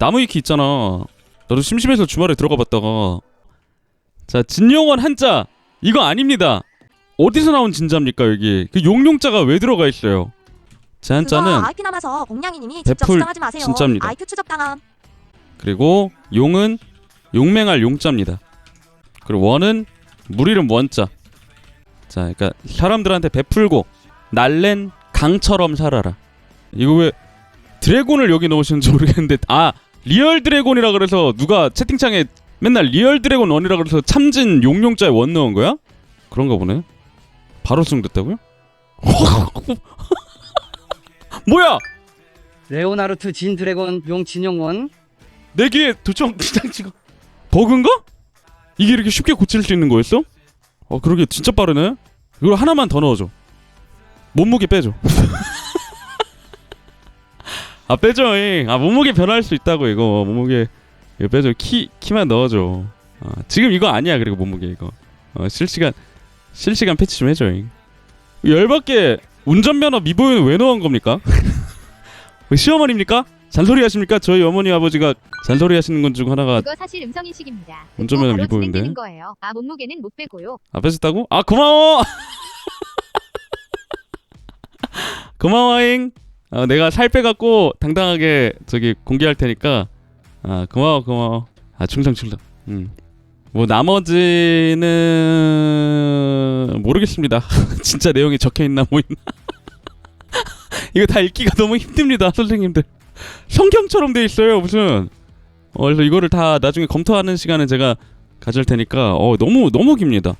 나무 위키 있잖아. 나도 심심해서 주말에 들어가 봤다가 자 진용원 한자 이거 아닙니다. 어디서 나온 진자입니까 여기? 그 용용자가 왜 들어가 있어요? 제 한자는 IP 남아서 공냥이님이 직접 베풀 주장하지 마세요. 진짜입니다. IP 추적당함. 그리고 용은 용맹할 용자입니다. 그리고 원은 물 이름 원자. 자, 그러니까 사람들한테 베풀고 날랜 강처럼 살아라. 이거 왜 드래곤을 여기 넣으시는지 모르겠는데 아 리얼 드래곤이라 그래서 누가 채팅창에 맨날 리얼 드래곤 원이라 그래서 참진 용용자에 원 넣은 거야? 그런가 보네. 바로 승됐다고요? 뭐야? 레오나르트 진 드래곤 용 진영원 내 귀에 도청 장치가 버그인가? 이게 이렇게 쉽게 고칠 수 있는 거였어? 어 그러게 진짜 빠르네. 이걸 하나만 더 넣어줘. 몸무게 빼줘. 아 빼줘. 잉. 아 몸무게 변할 수 있다고 이거 몸무게 이거 빼줘. 키 키만 넣어줘. 아, 지금 이거 아니야 그리고 몸무게 이거. 어, 실시간 실시간 패치 좀 해줘. 잉. 열받게 운전면허 미보유는 왜 넣은 겁니까? 시어머니입니까? 잔소리 하십니까? 저희 어머니 아버지가 잔소리 하시는 것중 하나가 그거 사실 음성 인식입니다. 운전면허 바로 미보인데. 진행되는 거예요. 아 몸무게는 못 빼고요. 아 뺏었다고? 아 고마워 고마워잉 어, 내가 살 빼갖고 당당하게 저기 공개할 테니까 아 고마워 고마워. 아 충성 충성. 음뭐 나머지는 모르겠습니다. 진짜 내용이 적혀있나 뭐 있나. 이거 다 읽기가 너무 힘듭니다 선생님들. 성경처럼 돼 있어요 무슨. 어, 그래서 이거를 다 나중에 검토하는 시간에 제가 가질 테니까 어 너무 너무 깁니다